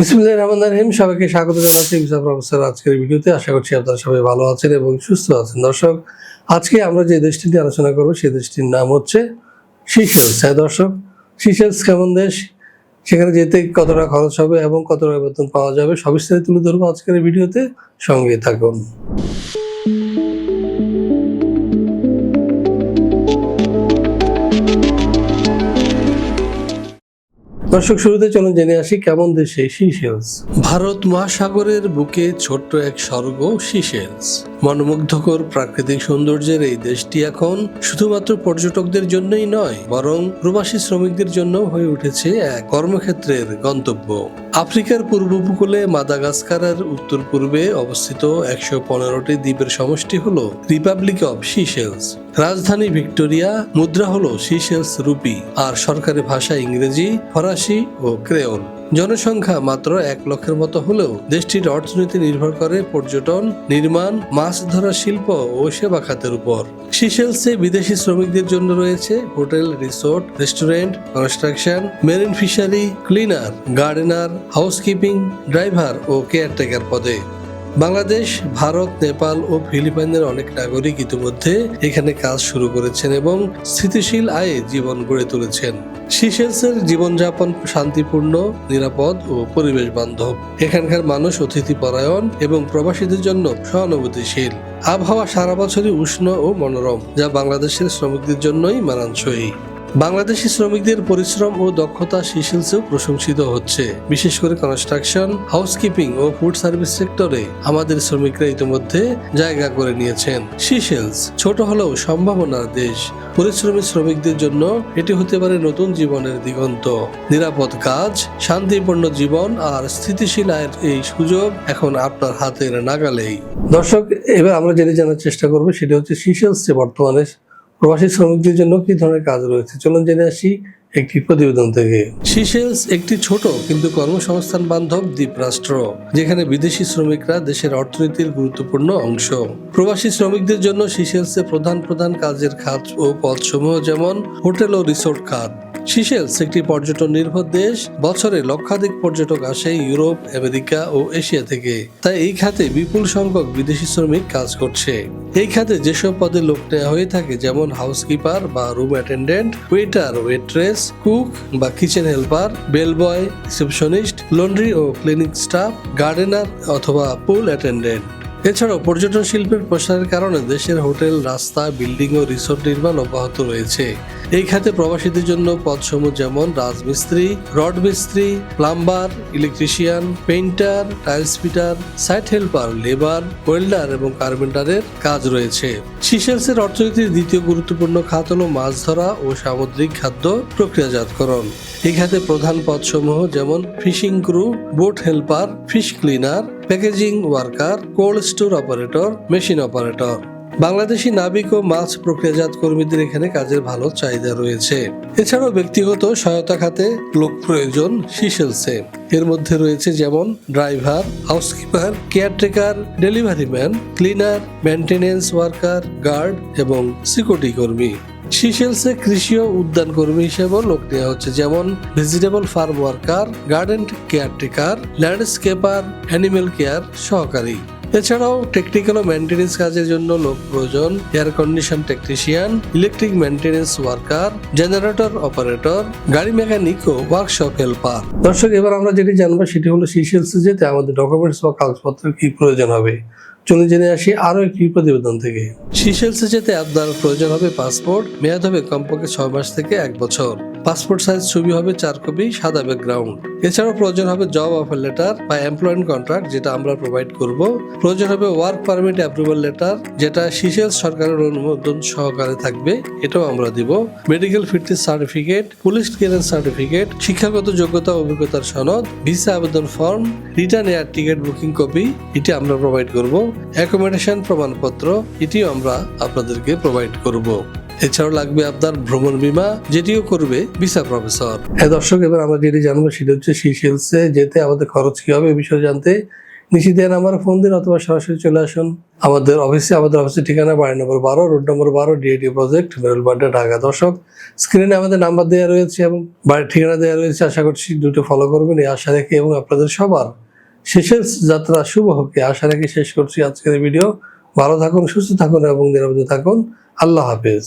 বিসমুল্লাহ রহমান রহিম। সবাইকে স্বাগত জানাচ্ছি ভিসা প্রফেসর আজকের ভিডিওতে। আশা করছি আপনারা সবাই ভালো আছেন এবং সুস্থ আছেন। দর্শক, আজকে আমরা যে দেশটি নিয়ে আলোচনা করব সেই দেশটির নাম হচ্ছে সিশেলস হ্যাঁ দর্শক সিশেলস কেমন দেশ? সেখানে যেতে কতটা খরচ হবে এবং কত টাকা বেতন পাওয়া যাবে সবিস্তারে তুলে ধরবো আজকের ভিডিওতে। সঙ্গে থাকুন। দর্শক, শুরুতে চলুন জেনে আসি কেমন দেশে সিশেলস ভারত মহাসাগরের বুকে ছোট্ট এক স্বর্গ সিশেলস মনোমুগ্ধকর প্রাকৃতিক সৌন্দর্যের এই দেশটি এখন শুধুমাত্র পর্যটকদের জন্যই নয়, বরং প্রবাসী শ্রমিকদের জন্য হয়ে উঠেছে এক কর্মক্ষেত্রের গন্তব্য। আফ্রিকার পূর্ব উপকূলে মাদাগাস্কারের উত্তর পূর্বে অবস্থিত একশো পনেরোটি দ্বীপের সমষ্টি হল রিপাবলিক অব সিশেলস রাজধানী ভিক্টোরিয়া মুদ্রা হলো সিশেলস রুপি আর সরকারি ভাষা ইংরেজি, ফরাসি ও ক্রেওল জনসংখ্যা মাত্র এক লক্ষের মতো হলেও দেশটির অর্থনীতি নির্ভর করে পর্যটন, নির্মাণ, মাছ ধরা শিল্প ও সেবা খাতের উপর। সিশেলসে বিদেশি শ্রমিকদের জন্য রয়েছে hotel, resort, restaurant, construction, marine fishery, cleaner, gardener, housekeeping, driver ও কেয়ারটেকার পদে। বাংলাদেশ, ভারত, নেপাল ও ফিলিপাইনের অনেক নাগরিক ইতিমধ্যে এখানে কাজ শুরু করেছেন এবং স্থিতিশীল আয়ে জীবন গড়ে তুলেছেন। সিশেলসের জীবনযাপন শান্তিপূর্ণ, নিরাপদ ও পরিবেশ বান্ধব। এখানকার মানুষ অতিথি পরায়ণ এবং প্রবাসীদের জন্য সহানুভূতিশীল। আবহাওয়া সারা বছরই উষ্ণ ও মনোরম, যা বাংলাদেশের শ্রমিকদের জন্যই মানানসই। বাংলাদেশি শ্রমিকদের পরিশ্রম ও দক্ষতা সিশেলসেও প্রশংসিত হচ্ছে। বিশেষ করে কনস্ট্রাকশন, হাউসকিপিং ও ফুড সার্ভিস সেক্টরে আমাদের শ্রমিকরা ইতিমধ্যে জায়গা করে নিয়েছেন। সিশেলস ছোট হলেও সম্ভাবনার দেশ। পরিশ্রমী শ্রমিকদের জন্য এটি হতে পারে নতুন জীবনের দিগন্ত। নিরাপদ কাজ, শান্তিপূর্ণ জীবন আর স্থিতিশীল আয়ের এই সুযোগ এখন আপনার হাতের নাগালেই। দর্শক, এবার আমরা যেটা জানার চেষ্টা করব সেটা হচ্ছে সিশেলসে বর্তমানে প্রবাসী শ্রমিকদের জন্য কি ধরনের কাজ রয়েছে? চলুন জেনে আসি একটি প্রতিবেদন থেকে। সিসেলস একটি ছোট কিন্তু কর্মসংস্থান বান্ধব দ্বীপ রাষ্ট্র যেখানে বিদেশি শ্রমিকরা দেশের অর্থনীতির গুরুত্বপূর্ণ অংশ। প্রবাসী শ্রমিকদের জন্য সিশেলসে প্রধান প্রধান কাজের খাত ও পদসমূহ যেমন হোটেল ও রিসোর্ট খাত। সিশেলস একটি পর্যটন নির্ভর দেশ। বছরে লক্ষাধিক পর্যটক আসে ইউরোপ, আমেরিকা ও এশিয়া থেকে। তাই এই খাতে বিপুল সংখ্যক বিদেশি শ্রমিক কাজ করছে। এই খাতে যেসব পদে লোক নেওয়া হয়ে থাকে, যেমন হাউসকিপার বা room attendant waiter waitress cook বা kitchen helper bell boy receptionist laundry ও ক্লিনিক স্টাফ গার্ডেনার অথবা পুল অ্যাটেন্ডেন্ট এছাড়াও পর্যটন শিল্পের প্রসারের কারণে দেশের হোটেল, রাস্তা, বিল্ডিং ও রিসোর্ট নির্মাণ অব্যাহত রয়েছে। এই খাতে প্রবাসীদের জন্য পদসমূহ যেমন রাজমিস্ত্রি রড মিস্ত্রি plumber, electrician, painter, tiles fitter, site helper, labour, welder এবং কার্পেন্টারের কাজ রয়েছে। সিশেলসের অর্থনীতির দ্বিতীয় গুরুত্বপূর্ণ খাত হল মাছ ধরা ও সামুদ্রিক খাদ্য প্রক্রিয়াজাতকরণ। এই খাতে প্রধান পদসমূহ যেমন fishing crew, boat helper, fish cleaner, packaging worker, cold store operator, machine operator. Bangladeshi নাবিক ও মাছ প্রক্রিয়াজাত কর্মীদের এখানে কাজের ভালো চাহিদা রয়েছে। এছাড়াও ব্যক্তিগত সহায়তা খাতে লোক প্রয়োজন সিশেলসে এর মধ্যে রয়েছে যেমন driver, housekeeper, caretaker, delivery man, cleaner maintenance worker, guard এবং সিকিউরিটি কর্মী। সিশেলসে কৃষি ও উদ্যান কর্মী হিসেবেও লোক নেওয়া হচ্ছে, যেমন vegetable farm worker, garden caretaker, landscaper animal care সহকারী। এছাড়াও টেকনিক্যাল ও মেনটেন্যান্স কাজের জন্য লোক প্রয়োজন air condition technician electric maintenance worker generator operator গাড়ি মেকানিক ও ওয়ার্কশপ হেল্পার দর্শক, এবার আমরা যেটি জানব সেটি হলো সিশেলসে যেতে আমাদের ডকুমেন্টস বা কাগজপত্রের কি প্রয়োজন হবে। চলে জেনে আসি আরও একটি প্রতিবেদন থেকে। সিশেলসে যেতে আপনার প্রয়োজন হবে পাসপোর্ট মেয়াদ হবে কমপক্ষে ছয় মাস থেকে এক বছর। পাসপোর্ট সাইজ ছবি হবে চার কপি, সাদা ব্যাকগ্রাউন্ড এছাড়াও প্রয়োজন হবে জব অফার লেটার বা এমপ্লয়মেন্ট কন্ট্রাক্ট যেটা আমরা প্রোভাইড করব। প্রয়োজন হবে ওয়ার্ক পারমিট অ্যাপ্রুভাল লেটার যেটা সিশেলস সরকারের অনুমোদন সহকারে থাকবে, এটাও আমরা দিব। Medical fitness certificate police clearance certificate শিক্ষাগত যোগ্যতা, অভিজ্ঞতার সনদ ভিসা আবেদন form return air ticket booking copy এটি আমরা প্রোভাইড করব। অ্যাকোমোডেশন প্রমাণপত্র, এটিও আমরা আপনাদেরকে প্রোভাইড করব। এছাড়াও লাগবে আপনার ভ্রমণ বীমা, যেটিও করবে ভিসা প্রফেসর। হ্যাঁ দর্শক, এবার আমরা যেটি জানব সেটা হচ্ছে সিশেলসে যেতে আমাদের খরচ কি হবে এ বিষয়ে জানতে। দেওয়া নাম্বারে ফোন দিন অথবা সরাসরি চলে আসুন। আমাদের অফিসে, আমাদের অফিসের ঠিকানা বাড়ি নম্বর বারো, রোড নম্বর বারো ডিএডি প্রজেক্ট মেরুল বাড্ডা ঢাকা। দর্শক, স্ক্রিনে আমাদের নাম্বার দেওয়া রয়েছে এবং বাড়ির ঠিকানা দেওয়া রয়েছে। আশা করছি দুটো ফলো করবেন, এই আশা রেখে এবং আপনাদের সবার শেষের যাত্রা শুভ হোক আশা রেখে শেষ করছি আজকের ভিডিও। ভালো থাকুন, সুস্থ থাকুন এবং নিরাপদে থাকুন। আল্লাহ হাফেজ।